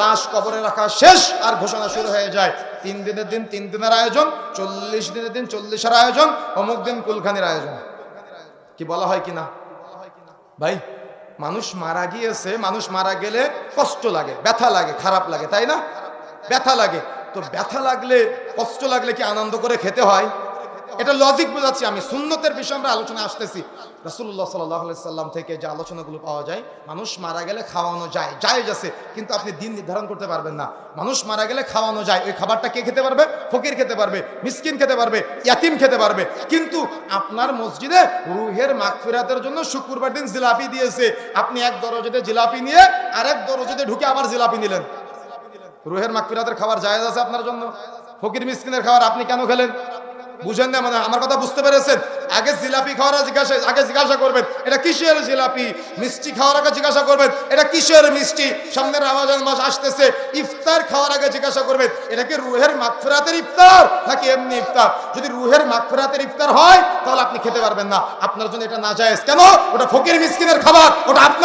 লাশ কবরে রাখা শেষ, আর ঘোষণা শুরু হয়ে যায়। তিন দিনের দিন তিন দিনের আয়োজন, চল্লিশ দিনের দিন চল্লিশের আয়োজন, অমুক দিন কুলখানির আয়োজন। কি বলা হয় কিনা? ভাই, মানুষ মারা গিয়েছে, মানুষ মারা গেলে কষ্ট লাগে, ব্যথা লাগে, খারাপ লাগে, তাই না? ব্যথা লাগে। তো ব্যথা লাগলে, কষ্ট লাগলে কি আনন্দ করে খেতে হয়? এটা লজিক বোঝাচ্ছি আমি, সুন্নতের বিষয়ে আমরা আলোচনা আসতেছি। রাসুল্লাহ সাল্লাম থেকে যে আলোচনাগুলো পাওয়া যায়, মানুষ মারা গেলে খাওয়ানো যায়, জায়েজ আছে, কিন্তু আপনি দিন নির্ধারণ করতে পারবেন না। মানুষ মারা গেলে খাওয়ানো যায়, ওই খাবারটা কে খেতে পারবে? ফকির খেতে পারবে, মিসকিন খেতে পারবে, ইয়াতিম খেতে পারবে। কিন্তু আপনার মসজিদে রুহের মাগফিরাতের জন্য শুক্রবার দিন জিলাপি দিয়েছে। আপনি এক দরজাতে জিলাপি নিয়ে আরেক দরজাতে ঢুকে আবার জিলাপি নিলেন। রুহের মাগফিরাতের খাবার জায়েজ আছে আপনার জন্য? ফকির, মিসকিনের খাবার আপনি কেন খেলেন? বুঝেন না মানে আমার কথা বুঝতে পেরেছেন? আগে জিলাপি খাওয়ার জিজ্ঞাসা আগে জিজ্ঞাসা করবেন, এটা কিসের জিলাপি? মিষ্টি খাওয়ার আগে জিজ্ঞাসা করবেন, এটা কিসের মিষ্টি? সামনের রামাজান মাস আসতেছে, ইফতার খাওয়ার আগে জিজ্ঞাসা করবেন, এটা কি রুহের মাগফিরাতের ইফতার নাকি এমনি ইফতার? যদি রুহের মাগফিরাতের ইফতার হয়, তাহলে আপনি খেতে পারবেন না। আপনার জন্য এটা না যায় কেন? ওটা ফকির মিসকিনের খাবার, ওটা আপনার